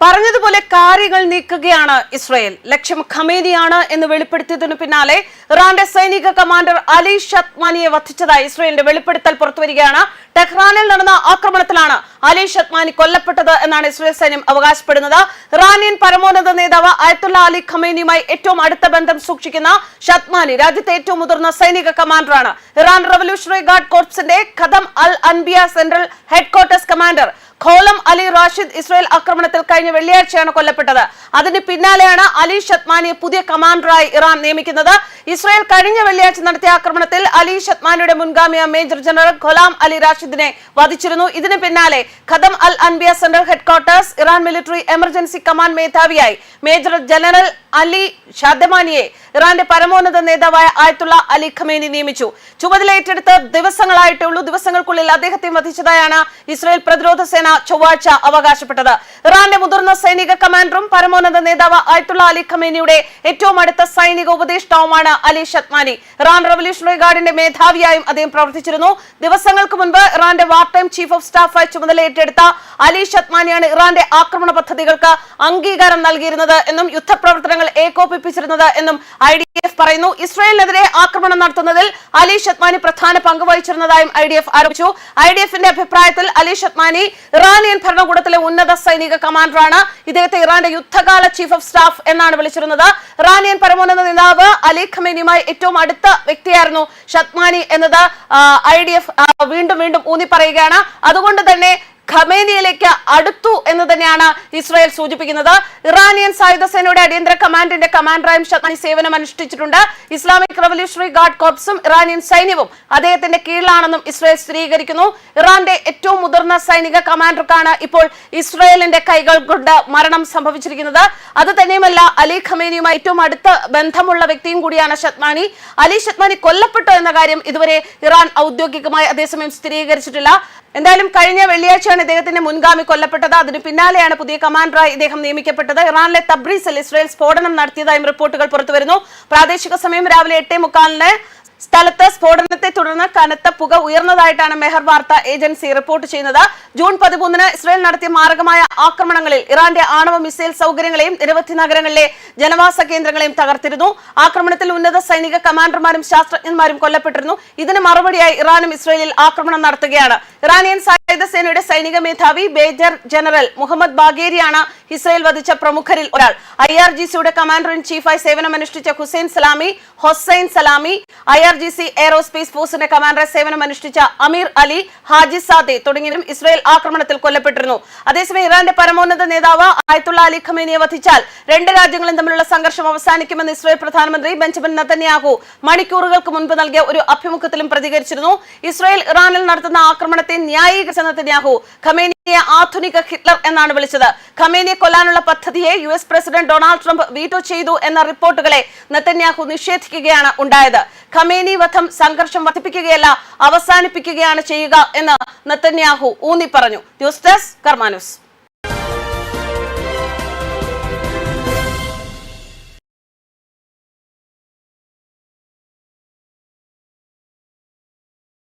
പറഞ്ഞതുപോലെ കാര്യങ്ങൾ നീക്കുകയാണ് ഇസ്രയേൽ. ലക്ഷ്യം ഖമേനിയാണ് എന്ന് വെളിപ്പെടുത്തിയതിനു പിന്നാലെ ഇറാന്റെ സൈനിക കമാൻഡർ അലി ഷത്മാനിയെ വധിച്ചതായി ഇസ്രയേലിന്റെ വെളിപ്പെടുത്തൽ പുറത്തുവരികയാണ്. ടെഹ്റാനിൽ നടന്ന ആക്രമണത്തിലാണ് അലി ഷത്മാനി കൊല്ലപ്പെട്ടത് എന്നാണ് ഇസ്രയേൽ സൈന്യം അവകാശപ്പെടുന്നത്. ഇറാനിയൻ പരമോന്നത നേതാവ് അയത്തുള്ള അലി ഖമേനിയുമായി ഏറ്റവും അടുത്ത ബന്ധം സൂക്ഷിക്കുന്ന ഷത്മാനി രാജ്യത്തെ ഏറ്റവും മുതിർന്ന സൈനിക കമാൻഡറാണ്. Iran revolutionary guard കോർപ്സിന്റെ Khatam al Anbiya central headquarters commander Gholam Ali Rashid Israel ആക്രമണത്തിൽ കഴിഞ്ഞ വെള്ളിയാഴ്ചയാണ് കൊല്ലപ്പെട്ടത്. അതിന് പിന്നാലെയാണ് അലി ഷത്മാനിയെ പുതിയ കമാൻഡറായി ഇറാൻ നിയമിക്കുന്നത്. ഇസ്രായേൽ കഴിഞ്ഞ വെള്ളിയാഴ്ച നടത്തിയ ആക്രമണത്തിൽ അലി ഷത്മാനിയുടെ മുൻഗാമിയ മേജർ ജനറൽ ഖൊലാം അലി റാഷിദിനെ വധിച്ചിരുന്നു. ഇതിന് പിന്നാലെ Khatam al Anbiya central headquarters Iran military emergency command മേധാവിയായി മേജർ ജനറൽ അലി ഷാദമാനിയെ ഇറാന്റെ പരമോന്നത നേതാവായ ആയത്തുള്ള അലി ഖമേനി നിയമിച്ചു. ചുമതല ഏറ്റെടുത്ത് ദിവസങ്ങളായിട്ടേ ഉള്ളൂ ദിവസങ്ങൾക്കുള്ളിൽ അദ്ദേഹത്തെ വധിച്ചതായാണ് ഇസ്രായേൽ പ്രതിരോധ സേന ചൊവ്വാഴ്ച അവകാശപ്പെട്ടത്. ഇറാന്റെ മുതിർന്ന സൈനിക കമാൻഡറും പരമോന്നത നേതാവ് ആയത്തുള്ള അലി ഖമേനിയുടെ ഏറ്റവും അടുത്ത സൈനിക ഉപദേഷ്ടാവുമാണ് അലി ഷത്മാനി ഇറാൻ റവല്യൂഷണറി ഗാർഡിന്റെ മേധാവിയായും അദ്ദേഹം പ്രവർത്തിച്ചിരുന്നു. ദിവസങ്ങൾക്ക് മുൻപ് ഇറാന്റെ വാർ ടൈം ചീഫ് ഓഫ് സ്റ്റാഫായി ചുമതല ഏറ്റെടുത്ത അലി ഷത്മാനിയാണ് ഇറാന്റെ ആക്രമണ പദ്ധതികൾക്ക് അംഗീകാരം നൽകിയിരുന്നത് എന്നും യുദ്ധപ്രവർത്തനങ്ങൾ ഏകോപിപ്പിച്ചിരുന്നത് എന്നും ഐ ഡി എഫ് പറയുന്നു. ഇസ്രായേലിനെതിരെ ആക്രമണം നടത്തുന്നതിൽ അലി ഷത്മാനി പ്രധാന പങ്ക് വഹിച്ചിരുന്നതായും ഐ ഡി എഫ് ആരോപിച്ചു. ഐ ഡി എഫിന്റെ അഭിപ്രായത്തിൽ അലി ഷത്മാനി ഇറാനിയൻ ഭരണകൂടത്തിലെ ഉന്നത സൈനിക കമാൻഡറാണ്. ഇദ്ദേഹത്തെ ഇറാന്റെ യുദ്ധകാല ചീഫ് ഓഫ് സ്റ്റാഫ് എന്നാണ് വിളിച്ചിരുന്നത്. ഇറാനിയൻ പരമോന്നത നേതാവ് അലി ഖമേനിയുമായി ഏറ്റവും അടുത്ത വ്യക്തിയായിരുന്നു ഷത്മാനി എന്നത് ഐ വീണ്ടും വീണ്ടും ഊന്നി പറയുകയാണ് അതുകൊണ്ട് തന്നെ ഖമേനിയിലേക്ക് അടുത്തു എന്ന് തന്നെയാണ് ഇസ്രായേൽ സൂചിപ്പിക്കുന്നത്. ഇറാനിയൻ സായുധ സേനയുടെ അടിയന്തര കമാൻഡിന്റെ കമാൻഡറായും ഷത്മാനി സേവനം അനുഷ്ഠിച്ചിട്ടുണ്ട്. ഇസ്ലാമിക് റവല്യൂഷണറി ഗാർഡ് കോർപ്സും ഇറാനിയൻ സൈന്യവും അദ്ദേഹത്തിന്റെ കീഴിലാണെന്നും ഇസ്രായേൽ സ്ഥിരീകരിക്കുന്നു. ഇറാന്റെ ഏറ്റവും മുതിർന്ന സൈനിക കമാൻഡർക്കാണ് ഇപ്പോൾ ഇസ്രായേലിന്റെ കൈകൾ കൊണ്ട് മരണം സംഭവിച്ചിരിക്കുന്നത്. അത് തന്നെയുമല്ല അലി ഖമേനിയുമായി ഏറ്റവും അടുത്ത ബന്ധമുള്ള വ്യക്തിയും കൂടിയാണ് ഷത്മാനി അലി ഷത്മാനി കൊല്ലപ്പെട്ടു എന്ന കാര്യം ഇതുവരെ ഇറാൻ ഔദ്യോഗികമായി അതേസമയം സ്ഥിരീകരിച്ചിട്ടില്ല. എന്തായാലും കഴിഞ്ഞ വെള്ളിയാഴ്ചയാണ് ഇദ്ദേഹത്തിന്റെ മുൻഗാമി കൊല്ലപ്പെട്ടത്. അതിന് പിന്നാലെയാണ് പുതിയ കമാൻഡറായി ഇദ്ദേഹം നിയമിക്കപ്പെട്ടത്. ഇറാനിലെ തബ്രീസിൽ ഇസ്രയേൽ സ്ഫോടനം നടത്തിയതായും റിപ്പോർട്ടുകൾ പുറത്തുവരുന്നു. പ്രാദേശിക സമയം രാവിലെ എട്ടേ മുക്കാലിന് സ്ഥലത്ത് സ്ഫോടനത്തെ തുടർന്ന് കനത്ത പുക ഉയർന്നതായിട്ടാണ് മെഹർ വാർത്താ ഏജൻസി റിപ്പോർട്ട് ചെയ്യുന്നത്. ജൂൺ പതിമൂന്നിന് ഇസ്രയേൽ നടത്തിയ മാരകമായ ആക്രമണങ്ങളിൽ ഇറാന്റെ ആണവ മിസൈൽ സൗകര്യങ്ങളെയും നിരവധി നഗരങ്ങളിലെ ജനവാസ കേന്ദ്രങ്ങളെയും തകർത്തിരുന്നു. ആക്രമണത്തിൽ ഉന്നത സൈനിക കമാൻഡർമാരും ശാസ്ത്രജ്ഞന്മാരും കൊല്ലപ്പെട്ടിരുന്നു. ഇതിന് മറുപടിയായി ഇറാനും ഇസ്രയേലിൽ ആക്രമണം നടത്തുകയാണ്. ഇറാനിയൻ സേനയുടെ സൈനിക മേധാവി? മേജർ ജനറൽ മുഹമ്മദ് ബാഗേരിയാണ് ഇസ്രായേൽ വധിച്ച പ്രമുഖരിൽ ഒരാൾ. ഐ ആർ ജി സിയുടെ കമാൻഡർ ഇൻ ചീഫായി സേവനമനുഷ്ഠിച്ച Hussein Salami Hossein Salami I R G C aerospace ഫോഴ്സിന്റെ കമാൻഡർ സേവനമനുഷ്ഠിച്ച അമീർ അലി ഹാജി സാദെ തുടങ്ങിയവരും ഇസ്രായേൽ ആക്രമണത്തിൽ കൊല്ലപ്പെട്ടിരുന്നു. അതേസമയം ഇറാന്റെ പരമോന്നത നേതാവ് ആയത്തുള്ള അലി ഖമേനിയെ വധിച്ചാൽ രണ്ട് രാജ്യങ്ങളും തമ്മിലുള്ള സംഘർഷം അവസാനിക്കുമെന്ന് ഇസ്രായേൽ പ്രധാനമന്ത്രി ബെഞ്ചമിൻ നത്തന്യാഹു മണിക്കൂറുകൾക്ക് മുൻപ് നൽകിയ ഒരു അഭിമുഖത്തിലും പ്രതികരിച്ചിരുന്നു. ഇസ്രായേൽ ഇറാനിൽ നടത്തുന്ന ആക്രമണത്തെ ന്യായീകരിച്ച നത്തന്യാഹു ഖമേനിയെ ആധുനിക ഹിറ്റ്ലർ എന്നാണ് വിളിച്ചത്. ഖമേനിയെ കൊല്ലാനുള്ള പദ്ധതിയെ U S president Donald Trump veto ചെയ്തു എന്ന റിപ്പോർട്ടുകളെ നെതന്യാഹു നിഷേധിക്കുകയാണ് ഉണ്ടായത്. ഖമേനി വധം സംഘർഷം വർദ്ധിപ്പിക്കുകയല്ല അവസാനിപ്പിക്കുകയാണ് ചെയ്യുക എന്ന് നെതന്യാഹു ഊന്നി പറഞ്ഞു ന്യൂസ് ഡെസ്ക് കർമാനുസ്